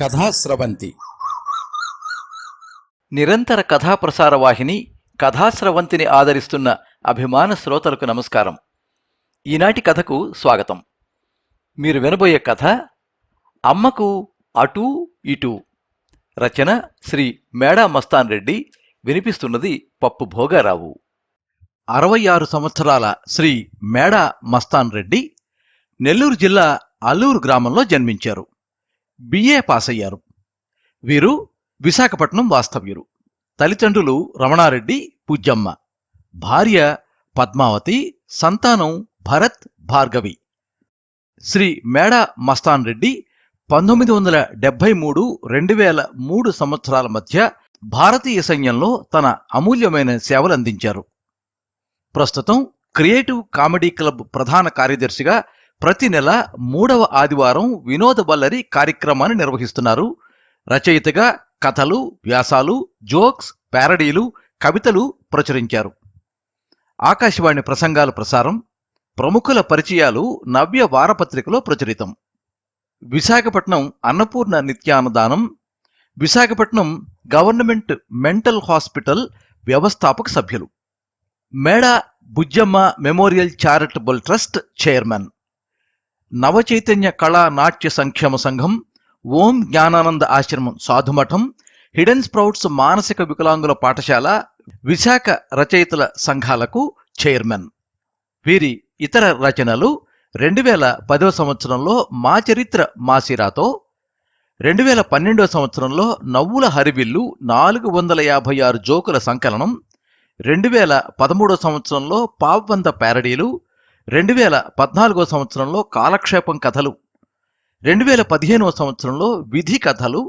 కథాస్రవంతి నిరంతర కథాప్రసార వాహిని కథాస్రవంతిని ఆదరిస్తున్న అభిమాన శ్రోతలకు నమస్కారం. ఈనాటి కథకు స్వాగతం. మీరు వినబోయే కథ అమ్మకు అటూ ఇటూ. రచన శ్రీ మేడా మస్తాన్ రెడ్డి వినిపిస్తున్నది పప్పు భోగారావు. అరవై ఆరు సంవత్సరాల శ్రీ మేడా మస్తాన్ రెడ్డి నెల్లూరు జిల్లా అల్లూరు గ్రామంలో జన్మించారు. బిఏ పాస్ అయ్యారు వీరు విశాఖపట్నం వాస్తవ్యులు. తల్లిదండ్రులు రమణారెడ్డి పూజ్యమ్మ. భార్య పద్మావతి సంతానం భరత్ భార్గవి. శ్రీ మేడ మస్తాన్ రెడ్డి పంతొమ్మిది వందల డెబ్బై మూడు రెండు వేల మూడు సంవత్సరాల మధ్య భారతీయ సైన్యంలో తన అమూల్యమైన సేవలు అందించారు. ప్రస్తుతం క్రియేటివ్ కామెడీ క్లబ్ ప్రధాన కార్యదర్శిగా ప్రతి నెల మూడవ ఆదివారం వినోద బల్లరి కార్యక్రమాన్ని నిర్వహిస్తున్నారు. రచయితగా కథలు వ్యాసాలు జోక్స్ ప్యారడీలు కవితలు ప్రచురించారు. ఆకాశవాణి ప్రసంగాల ప్రసారం ప్రముఖుల పరిచయాలు నవ్య వారపత్రికలో ప్రచురితం. విశాఖపట్నం అన్నపూర్ణ నిత్యాన్నదానం విశాఖపట్నం గవర్నమెంట్ మెంటల్ హాస్పిటల్ వ్యవస్థాపక సభ్యులు. Meda Bujjamma memorial charitable trust chairman. Navachaitanya కళా నాట్య సంక్షేమ సంఘం ఓం జ్ఞానానంద ఆశ్రమం సాధుమఠం హిడెన్ స్ప్రౌట్స్ మానసిక వికలాంగుల పాఠశాల విశాఖ రచయితల సంఘాలకు చైర్మన్. వీరి ఇతర రచనలు రెండు వేల పదవ సంవత్సరంలో మా చరిత్ర మాసిరాతో రెండు వేల పన్నెండవ సంవత్సరంలో నవ్వుల హరివిల్లు నాలుగు వందల యాభై ఆరు జోకుల సంకలనం రెండు వేల పదమూడవ సంవత్సరంలో పావ్వంద ప్యారడీలు రెండు వేల పద్నాలుగో సంవత్సరంలో కాలక్షేపం కథలు రెండు వేల పదిహేనవ సంవత్సరంలో విధి కథలు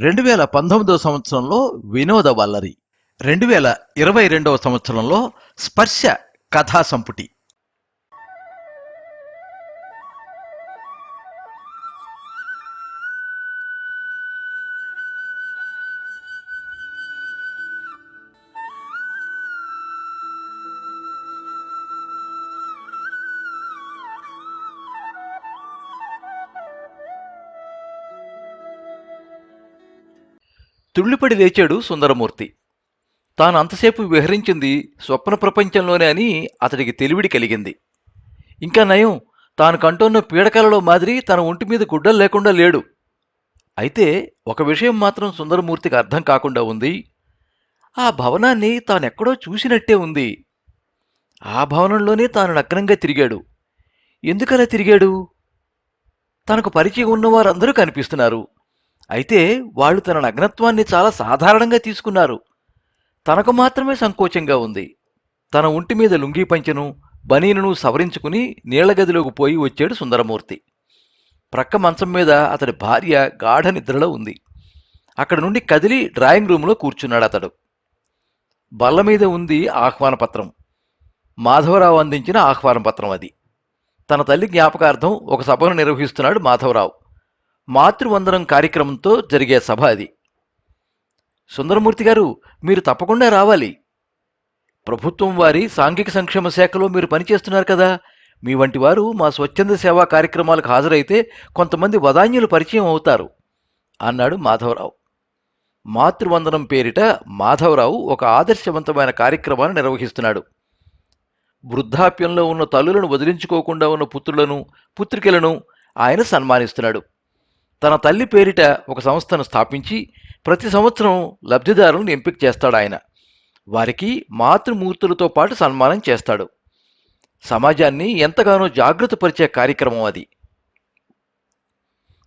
రెండు వేల పంతొమ్మిదవ సంవత్సరంలో వినోద వల్లరి రెండు వేల ఇరవై రెండవ సంవత్సరంలో స్పర్శ కథా సంపుటి. తుళ్ళిపడి లేచాడు సుందరమూర్తి. తాను అంతసేపు విహరించింది స్వప్న ప్రపంచంలోనే అని అతడికి తెలివిడి కలిగింది. ఇంకా నయం తాను కంటున్న పీడకలలో మాదిరి తన ఒంటి మీద గుడ్డలు లేకుండా లేడు. అయితే ఒక విషయం మాత్రం సుందరమూర్తికి అర్థం కాకుండా ఉంది. ఆ భవనాన్ని తానెక్కడో చూసినట్టే ఉంది. ఆ భవనంలోనే తాను నగ్నంగా తిరిగాడు. ఎందుకలా తిరిగాడు? తనకు పరిచయం ఉన్నవారందరూ కనిపిస్తున్నారు. అయితే వాళ్ళు తన నగ్నత్వాన్ని చాలా సాధారణంగా తీసుకున్నారు. తనకు మాత్రమే సంకోచంగా ఉంది. తన ఒంటి మీద లుంగీ పంచెను బనీనును సవరించుకుని నీళ్ళగదిలోకి పోయి వచ్చాడు సుందరమూర్తి. ప్రక్క మంచం మీద అతడి భార్య గాఢ నిద్రలో ఉంది. అక్కడి నుండి కదిలి డ్రాయింగ్ రూమ్లో కూర్చున్నాడు అతడు. బల్ల మీద ఉంది ఆహ్వాన పత్రం మాధవరావు అందించిన ఆహ్వాన పత్రం అది. తన తల్లి జ్ఞాపకార్థం ఒక సభను నిర్వహిస్తున్నాడు మాధవరావు. మాతృవందనం కార్యక్రమంతో జరిగే సభ అది. సుందరమూర్తి గారు మీరు తప్పకుండా రావాలి. ప్రభుత్వం వారి సాంఘిక సంక్షేమ శాఖలో మీరు పనిచేస్తున్నారు కదా. మీ వంటి వారు మా స్వచ్ఛంద సేవా కార్యక్రమాలకు హాజరైతే కొంతమంది వదాన్యులు పరిచయం అవుతారు అన్నాడు మాధవరావు. మాతృవందనం పేరిట మాధవరావు ఒక ఆదర్శవంతమైన కార్యక్రమాన్ని నిర్వహిస్తున్నాడు. వృద్ధాప్యంలో ఉన్న తల్లులను వదిలించుకోకుండా ఉన్న పుత్రులను పుత్రికలను ఆయన సన్మానిస్తున్నాడు. తన తల్లి పేరిట ఒక సంస్థను స్థాపించి ప్రతి సంవత్సరం లబ్ధిదారులను ఎంపిక చేస్తాడు ఆయన. వారికి మాతృమూర్తులతో పాటు సన్మానం చేస్తాడు. సమాజాన్ని ఎంతగానో జాగృతపరిచే కార్యక్రమం అది.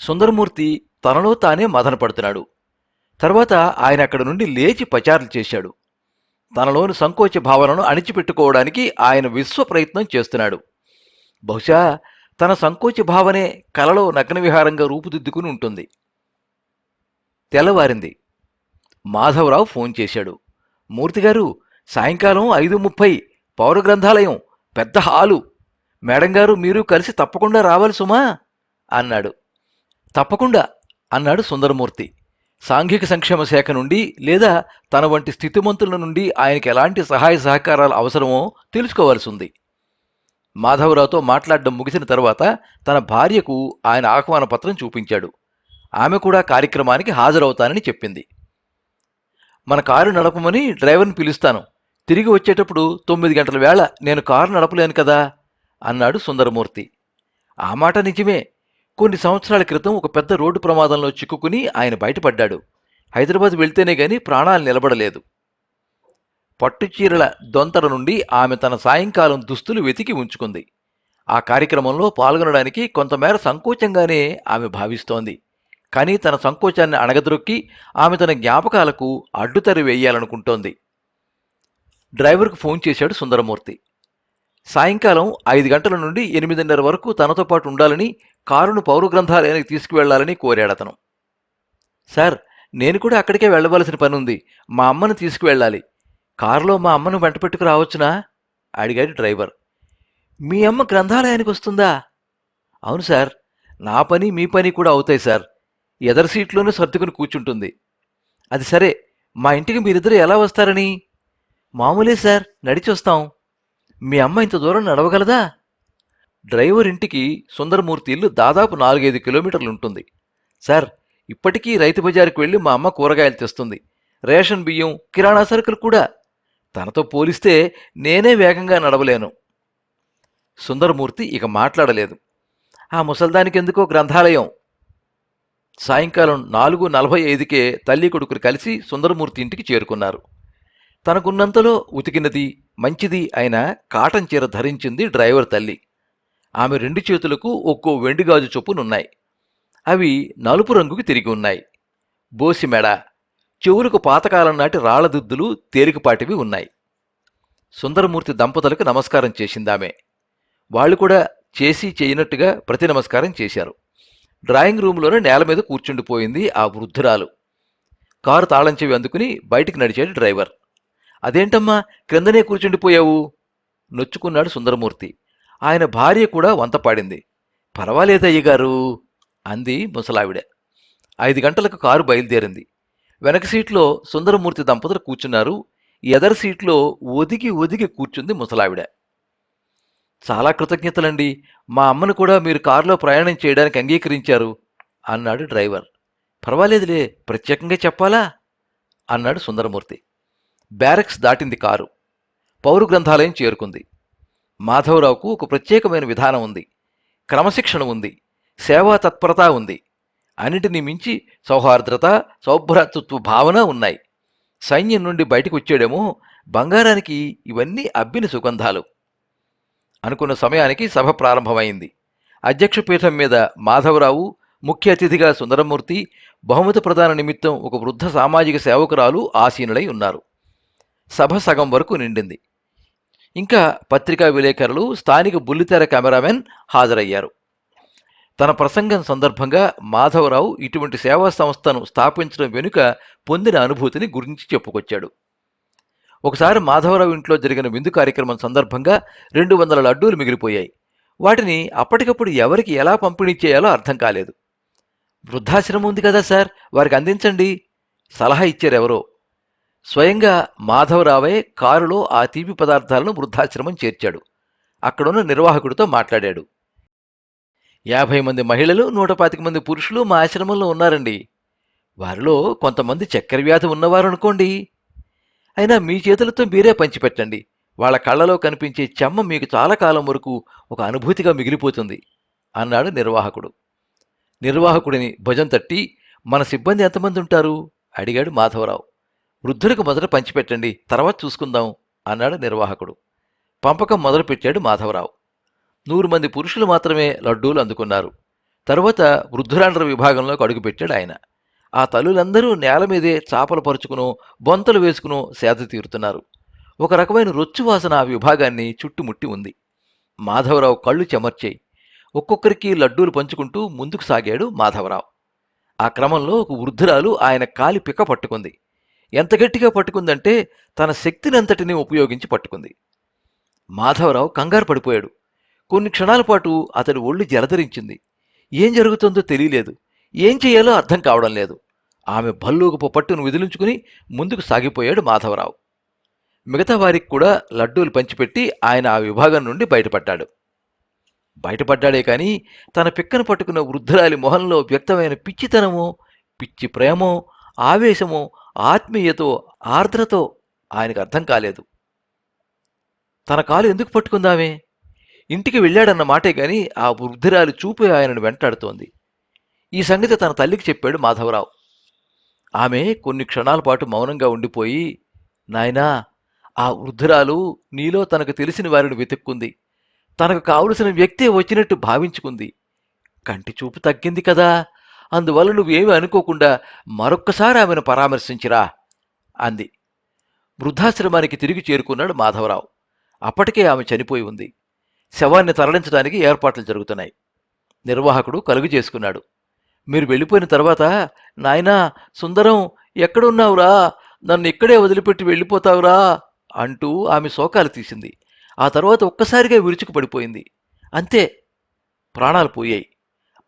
సుందరమూర్తి తనలో తానే మదనపడుతున్నాడు తర్వాత ఆయన అక్కడి నుండి లేచి పచారులు చేశాడు. తనలోని సంకోచ భావనను అణిచిపెట్టుకోవడానికి ఆయన విశ్వ ప్రయత్నం చేస్తున్నాడు. బహుశా తన సంకోచ భావనే కలలో నగ్న విహారంగా రూపుదిద్దుకుని ఉంటుంది. తెల్లవారింది. మాధవరావు ఫోన్ చేశాడు. మూర్తిగారు సాయంకాలం ఐదు ముప్పై పౌర గ్రంథాలయం పెద్ద హాలు. మేడం గారు మీరు కలిసి తప్పకుండా రావాలి సుమా? అన్నాడు. తప్పకుండా అన్నాడు సుందరమూర్తి. సాంఘిక సంక్షేమ శాఖ నుండి లేదా తన వంటి స్థితిమంతుల నుండి ఆయనకి ఎలాంటి సహాయ సహకారాలు అవసరమో తెలుసుకోవాల్సి ఉంది. మాధవరావుతో మాట్లాడడం ముగిసిన తర్వాత తన భార్యకు ఆయన ఆహ్వాన పత్రం చూపించాడు. ఆమె కూడా కార్యక్రమానికి హాజరవుతానని చెప్పింది. మన కారు నడపమని డ్రైవర్ని పిలుస్తాను. తిరిగి వచ్చేటప్పుడు తొమ్మిది గంటల వేళ నేను కారు నడపలేను కదా అన్నాడు సుందరమూర్తి. ఆ మాట నిజమే. కొన్ని సంవత్సరాల క్రితం ఒక పెద్ద రోడ్డు ప్రమాదంలో చిక్కుకుని ఆయన బయటపడ్డాడు. హైదరాబాద్ వెళ్తేనే గాని ప్రాణాలు నిలబడలేదు. పట్టుచీరల దొంతర నుండి ఆమె తన సాయంకాలం దుస్తులు వెతికి ఉంచుకుంది. ఆ కార్యక్రమంలో పాల్గొనడానికి కొంతమేర సంకోచంగానే ఆమె భావిస్తోంది. కానీ తన సంకోచాన్ని అణగదొక్కి ఆమె తన జ్ఞాపకాలకు అడ్డుతరి వేయాలనుకుంటోంది. డ్రైవర్కు ఫోన్ చేశాడు సుందరమూర్తి. సాయంకాలం ఐదు గంటల నుండి ఎనిమిదిన్నర వరకు తనతో పాటు ఉండాలని కారును పౌర గ్రంథాలయానికి తీసుకువెళ్ళాలని కోరాడతను సార్ నేను కూడా అక్కడికే వెళ్ళవలసిన పని ఉంది మా అమ్మను తీసుకువెళ్ళాలి. కారులో మా అమ్మను వెంట పెట్టుకు రావచ్చునా? అడిగాడు డ్రైవర్. మీ అమ్మ గ్రంథాలయానికి వస్తుందా? అవును సార్. నా పని మీ పని కూడా అవుతాయి సార్. ఎదర్ సీట్లోనే సర్దుకుని కూర్చుంటుంది. అది సరే. మా ఇంటికి మీరిద్దరు ఎలా వస్తారని? మామూలే సార్. నడిచి వస్తాం మీ అమ్మ ఇంత దూరం నడవగలదా? డ్రైవర్ ఇంటికి సుందరమూర్తి ఇల్లు దాదాపు నాలుగైదు కిలోమీటర్లు ఉంటుంది. సార్ ఇప్పటికీ రైతు బజారుకు వెళ్ళి మా అమ్మ కూరగాయలు తెస్తుంది. రేషన్ బియ్యం కిరాణా సరుకులు కూడా. తనతో పోలిస్తే నేనే వేగంగా నడవలేను. సుందరమూర్తి ఇక మాట్లాడలేదు. ఆ ముసల్దానికి ఎందుకో గ్రంథాలయం? సాయంకాలం నాలుగు నలభై ఐదుకే తల్లి కొడుకులు కలిసి సుందరమూర్తి ఇంటికి చేరుకున్నారు. తనకున్నంతలో ఉతికినది మంచిది అయిన కాటన్ చీర ధరించింది డ్రైవర్ తల్లి. ఆమె రెండు చేతులకు ఒక్కో వెండిగాజు చొప్పునున్నాయి. అవి నలుపు రంగుకి తిరిగి ఉన్నాయి. బోసి మెడ చెవులకు పాతకాలం నాటి రాళ్ళదుద్దులు తేలికపాటివి ఉన్నాయి. సుందరమూర్తి దంపతులకు నమస్కారం చేసిందామె. వాళ్ళు కూడా చేసి చేయనట్టుగా ప్రతి నమస్కారం చేశారు. డ్రాయింగ్ రూమ్లోనే నేల మీద కూర్చుండిపోయింది ఆ వృద్ధురాలు. కారు తాళం చెవి అందుకుని బయటికి నడిచాడు డ్రైవర్. అదేంటమ్మా క్రిందనే కూర్చుండిపోయావు? నొచ్చుకున్నాడు సుందరమూర్తి. ఆయన భార్య కూడా వంతపాడింది పర్వాలేదయ్యగారు అంది ముసలావిడ. ఐదు గంటలకు కారు బయలుదేరింది. వెనక సీట్లో సుందరమూర్తి దంపతులు కూర్చున్నారు. ఎదర్ సీట్లో ఒదిగి ఒదిగి కూర్చుంది ముసలావిడ. చాలా కృతజ్ఞతలండి. మా అమ్మను కూడా మీరు కారులో ప్రయాణం చేయడానికి అంగీకరించారు అన్నాడు డ్రైవర్. పర్వాలేదులే ప్రత్యేకంగా చెప్పాలా? అన్నాడు సుందరమూర్తి. బ్యారక్స్ దాటింది కారు. పౌరు గ్రంథాలయం చేరుకుంది. మాధవరావుకు ఒక ప్రత్యేకమైన విధానం ఉంది. క్రమశిక్షణ ఉంది. సేవా తత్పరత ఉంది. అన్నిటినీ మించి సౌహార్ద్రత సౌభ్రాతృత్వ భావన ఉన్నాయి. సైన్యం నుండి బయటకు వచ్చాడేమో బంగారానికి ఇవన్నీ అబ్బిన సుగంధాలు. అనుకున్న సమయానికి సభ ప్రారంభమైంది. అధ్యక్ష పీఠం మీద మాధవరావు ముఖ్య అతిథిగా సుందరమూర్తి బహుమతి ప్రదాన నిమిత్తం ఒక వృద్ధ సామాజిక సేవకురాలు ఆసీనులై ఉన్నారు. సభ సగం వరకు నిండింది. ఇంకా పత్రికా విలేకరులు స్థానిక బుల్లితెర కెమెరామెన్ హాజరయ్యారు. తన ప్రసంగం సందర్భంగా మాధవరావు ఇటువంటి సేవా సంస్థను స్థాపించడం వెనుక పొందిన అనుభూతిని గురించి చెప్పుకొచ్చాడు. ఒకసారి మాధవరావు ఇంట్లో జరిగిన విందు కార్యక్రమం సందర్భంగా రెండు వందల లడ్డూలు మిగిలిపోయాయి. వాటిని అప్పటికప్పుడు ఎవరికి ఎలా పంపిణీ చేయాలో అర్థం కాలేదు. వృద్ధాశ్రమం ఉంది కదా సార్ వారికి అందించండి. సలహా ఇచ్చారెవరో? స్వయంగా మాధవరావే కారులో ఆ తీపి పదార్థాలను వృద్ధాశ్రమం చేర్చాడు. అక్కడున్న నిర్వాహకుడితో మాట్లాడాడు. యాభై మంది మహిళలు నూట పాతిక మంది పురుషులు మా ఆశ్రమంలో ఉన్నారండి. వారిలో కొంతమంది చక్కెర వ్యాధి ఉన్నవారు అనుకోండి అయినా మీ చేతులతో మీరే పంచిపెట్టండి. వాళ్ళ కళ్ళలో కనిపించే చెమ్మ మీకు చాలా కాలం వరకు ఒక అనుభూతిగా మిగిలిపోతుంది అన్నాడు నిర్వాహకుడు. నిర్వాహకుడిని భుజం తట్టి మన సిబ్బంది ఎంతమంది ఉంటారు? అడిగాడు మాధవరావు. వృద్ధులకు మొదట పంచిపెట్టండి తర్వాత చూసుకుందాం అన్నాడు నిర్వాహకుడు. పంపకం మొదలుపెట్టాడు మాధవరావు. నూరు మంది పురుషులు మాత్రమే లడ్డూలు అందుకున్నారు. తరువాత వృద్ధురాండ్ర విభాగంలోకి అడుగుపెట్టాడు ఆయన. ఆ తల్లులందరూ నేల మీదే చాపలు పరుచుకును బొంతలు వేసుకును సేద తీరుతున్నారు. ఒక రకమైన రొచ్చు వాసన ఆ విభాగాన్ని చుట్టుముట్టి ఉంది. మాధవరావు కళ్ళు చెమర్చాయి. ఒక్కొక్కరికి లడ్డూలు పంచుకుంటూ ముందుకు సాగాడు మాధవరావు. ఆ క్రమంలో ఒక వృద్ధురాలు ఆయన కాలి పిక్క పట్టుకుంది. ఎంత గట్టిగా పట్టుకుందంటే తన శక్తినంతటిని ఉపయోగించి పట్టుకుంది. మాధవరావు కంగారు పడిపోయాడు. కొన్ని క్షణాల పాటు అతడి ఒళ్ళు జలధరించింది. ఏం జరుగుతుందో తెలియలేదు. ఏం చేయాలో అర్థం కావడం లేదు. ఆమె భల్లూకపు పట్టును విదిలించుకుని ముందుకు సాగిపోయాడు మాధవరావు. మిగతా వారికి కూడా లడ్డూలు పంచిపెట్టి ఆయన ఆ విభాగం నుండి బయటపడ్డాడు. బయటపడ్డాడే కాని తన పిక్కను పట్టుకున్న వృద్ధురాలి మొహంలో వ్యక్తమైన పిచ్చితనమో పిచ్చి ప్రేమో ఆవేశమో ఆత్మీయతో ఆర్ద్రతో ఆయనకు అర్థం కాలేదు. తన కాలు ఎందుకు పట్టుకుందామే? ఇంటికి వెళ్ళాడన్న మాటే గాని ఆ వృద్ధురాలి చూపు ఆయనను వెంటాడుతోంది. ఈ సంగతి తన తల్లికి చెప్పాడు మాధవరావు. ఆమె కొన్ని క్షణాల పాటు మౌనంగా ఉండిపోయి నాయనా ఆ వృద్ధురాలు నీలో తనకు తెలిసిన వారిని వెతుక్కుంది. తనకు కావలసిన వ్యక్తే వచ్చినట్టు భావించుకుంది. కంటి చూపు తగ్గింది కదా. అందువల్ల నువ్వేమీ అనుకోకుండా మరొక్కసారి ఆమెను పరామర్శించిరా అంది. వృద్ధాశ్రమానికి తిరిగి చేరుకున్నాడు మాధవరావు. అప్పటికే ఆమె చనిపోయి ఉంది. శవాన్ని తరలించడానికి ఏర్పాట్లు జరుగుతున్నాయి. నిర్వాహకుడు కలుగు చేసుకున్నాడు. మీరు వెళ్ళిపోయిన తర్వాత నాయనా సుందరం ఎక్కడున్నావురా? నన్ను ఇక్కడే వదిలిపెట్టి వెళ్ళిపోతావురా? అంటూ ఆమె శోకాలు తీసింది. ఆ తర్వాత ఒక్కసారిగా విరుచుకు పడిపోయింది. అంతే ప్రాణాలు పోయాయి.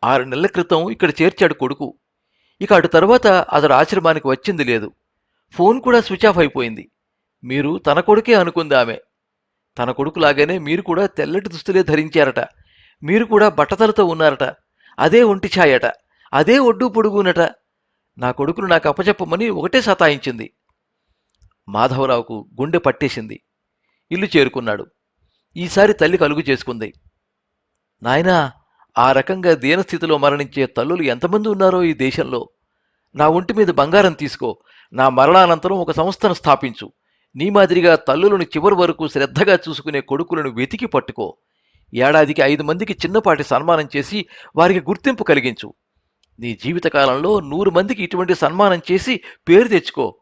ఆరు నెలల క్రితం ఇక్కడ చేర్చాడు కొడుకు. ఇక అటు తర్వాత అతడు ఆశ్రమానికి వచ్చింది లేదు. ఫోన్ కూడా స్విచ్ ఆఫ్ అయిపోయింది. మీరు తన కొడుకే అనుకుంది ఆమె. తన కొడుకులాగానే మీరు కూడా తెల్లటి దుస్తులే ధరించారట. మీరు కూడా బట్టతలతో ఉన్నారట. అదే ఒంటి ఛాయట. అదే ఒడ్డు పొడుగునట. నా కొడుకును నాకు అప్పచెప్పమని ఒకటే సతాయించింది. మాధవరావుకు గుండె పట్టేసింది. ఇల్లు చేరుకున్నాడు. ఈసారి తల్లి కలుగు చేసుకుంది. నాయనా ఆ రకంగా దీనస్థితిలో మరణించే తల్లులు ఎంతమంది ఉన్నారో ఈ దేశంలో? నా ఒంటి మీద బంగారం తీసుకో. నా మరణానంతరం ఒక సంస్థను స్థాపించు. నీ మాదిరిగా తల్లులను చివరి వరకు శ్రద్ధగా చూసుకునే కొడుకులను వెతికి పట్టుకో. ఏడాదికి ఐదు మందికి చిన్నపాటి సన్మానం చేసి వారికి గుర్తింపు కలిగించు. నీ జీవితకాలంలో నూరు మందికి ఇటువంటి సన్మానం చేసి పేరు తెచ్చుకో.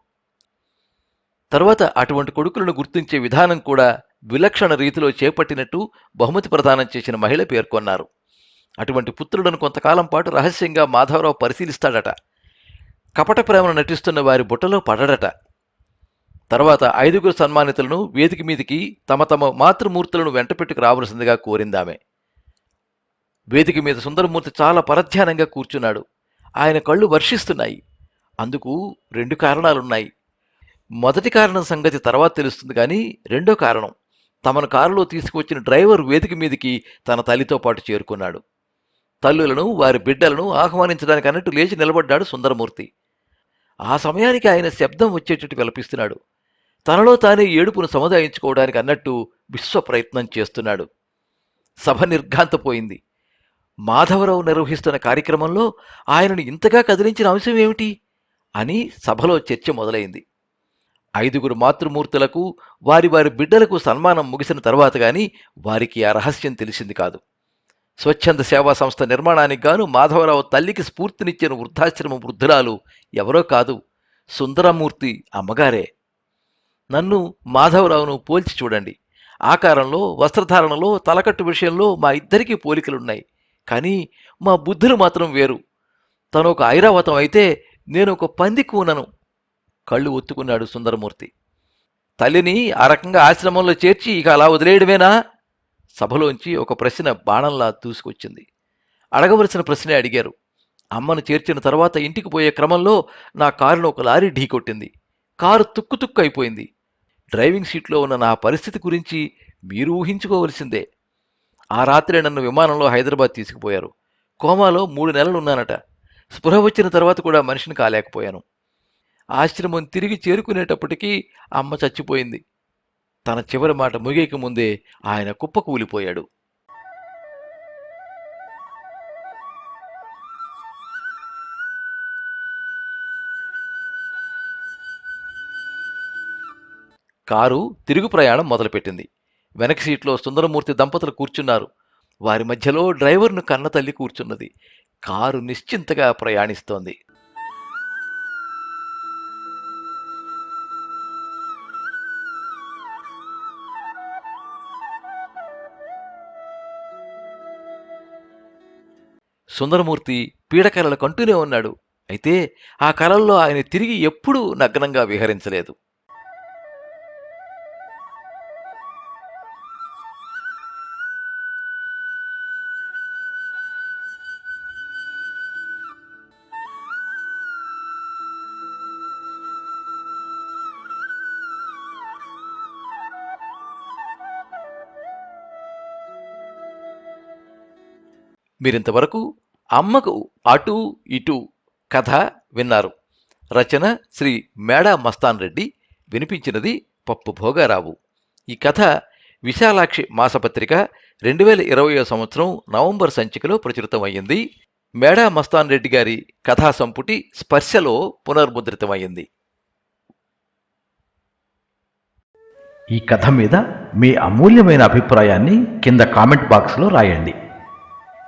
తర్వాత అటువంటి కొడుకులను గుర్తించే విధానం కూడా విలక్షణ రీతిలో చేపట్టినట్టు బహుమతి ప్రదానం చేసిన మహిళ పేర్కొన్నారు. అటువంటి పుత్రులను కొంతకాలం పాటు రహస్యంగా మాధవరావు పరిశీలిస్తాడట. కపట ప్రేమను నటిస్తున్న వారి బుట్టలో పడడట. తర్వాత ఐదుగురు సన్మానితులను వేదిక మీదికి తమ తమ మాతృమూర్తులను వెంటపెట్టుకు రావలసిందిగా కోరిందామె. వేదిక మీద సుందరమూర్తి చాలా పరధ్యానంగా కూర్చున్నాడు. ఆయన కళ్ళు వర్షిస్తున్నాయి. అందుకు రెండు కారణాలున్నాయి. మొదటి కారణం సంగతి తర్వాత తెలుస్తుంది కానీ రెండో కారణం తమను కారులో తీసుకువచ్చిన డ్రైవర్ వేదిక మీదికి తన తల్లితో పాటు చేరుకున్నాడు. తల్లులను వారి బిడ్డలను ఆహ్వానించడానికి అన్నట్టు లేచి నిలబడ్డాడు సుందరమూర్తి. ఆ సమయానికి ఆయన శబ్దం వచ్చేటట్టు విలపిస్తున్నాడు. తనలో తానే ఏడుపును సముదాయించుకోవడానికి అన్నట్టు విశ్వ ప్రయత్నం చేస్తున్నాడు. సభ నిర్ఘాంతపోయింది. మాధవరావు నిర్వహిస్తున్న కార్యక్రమంలో ఆయనను ఇంతగా కదిలించిన అంశం ఏమిటి? అని సభలో చర్చ మొదలైంది. ఐదుగురు మాతృమూర్తులకు వారి వారి బిడ్డలకు సన్మానం ముగిసిన తర్వాత గాని వారికి ఆ రహస్యం తెలిసింది కాదు. స్వచ్ఛంద సేవా సంస్థ నిర్మాణానికి గాను మాధవరావు తల్లికి స్ఫూర్తినిచ్చిన వృద్ధాశ్రమ వృద్ధురాలు ఎవరో కాదు సుందరమూర్తి అమ్మగారే. నన్ను మాధవరావును పోల్చి చూడండి. ఆకారంలో వస్త్రధారణలో తలకట్టు విషయంలో మా ఇద్దరికీ పోలికలున్నాయి. కానీ మా బుద్ధులు మాత్రం వేరు. తను ఒక ఐరావతం అయితే నేను ఒక పంది కూనను కళ్ళు ఒత్తుకున్నాడు సుందరమూర్తి. తల్లిని ఆ రకంగా ఆశ్రమంలో చేర్చి ఇక అలా వదిలేయడమేనా? సభలోంచి ఒక ప్రశ్న బాణంలా దూసుకొచ్చింది. అడగవలసిన ప్రశ్నే అడిగారు. అమ్మను చేర్చిన తర్వాత ఇంటికి పోయే క్రమంలో నా కారును ఒక లారీ ఢీకొట్టింది. కారు తుక్కు తుక్కు అయిపోయింది. డ్రైవింగ్ సీట్లో ఉన్న నా పరిస్థితి గురించి మీరు ఊహించుకోవలసిందే. ఆ రాత్రి నన్ను విమానంలో హైదరాబాద్ తీసుకుపోయారు. కోమాలో మూడు నెలలు ఉన్నానట స్పృహ వచ్చిన తర్వాత కూడా మనిషిని కాలేకపోయాను. ఆశ్రమం తిరిగి చేరుకునేటప్పటికీ అమ్మ చచ్చిపోయింది. తన చివరి మాట ముగియక ముందే ఆయన కుప్పకూలిపోయాడు. కారు తిరుగు ప్రయాణం మొదలుపెట్టింది. వెనక సీట్లో సుందరమూర్తి దంపతులు కూర్చున్నారు. వారి మధ్యలో డ్రైవర్ను కన్న తల్లి కూర్చున్నది. కారు నిశ్చింతగా ప్రయాణిస్తోంది. సుందరమూర్తి పీడకలలు కంటూనే ఉన్నాడు. అయితే ఆ కలల్లో ఆయన తిరిగి ఎప్పుడూ నగ్నంగా విహరించలేదు. మీరింతవరకు అమ్మకు అటు ఇటు కథ విన్నారు. రచన శ్రీ మేడా మస్తాన్ రెడ్డి వినిపించినది పప్పు భోగారావు. ఈ కథ విశాలాక్షి మాసపత్రిక రెండు వేల ఇరవయో సంవత్సరం నవంబర్ సంచికలో ప్రచురితమయ్యింది. మేడా మస్తాన్ రెడ్డి గారి కథా సంపుటి స్పర్శలో పునర్ముద్రితమైంది ఈ కథ మీద మీ అమూల్యమైన అభిప్రాయాన్ని కింద కామెంట్ బాక్స్లో రాయండి.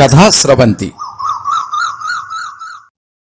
కథా స్రవంతి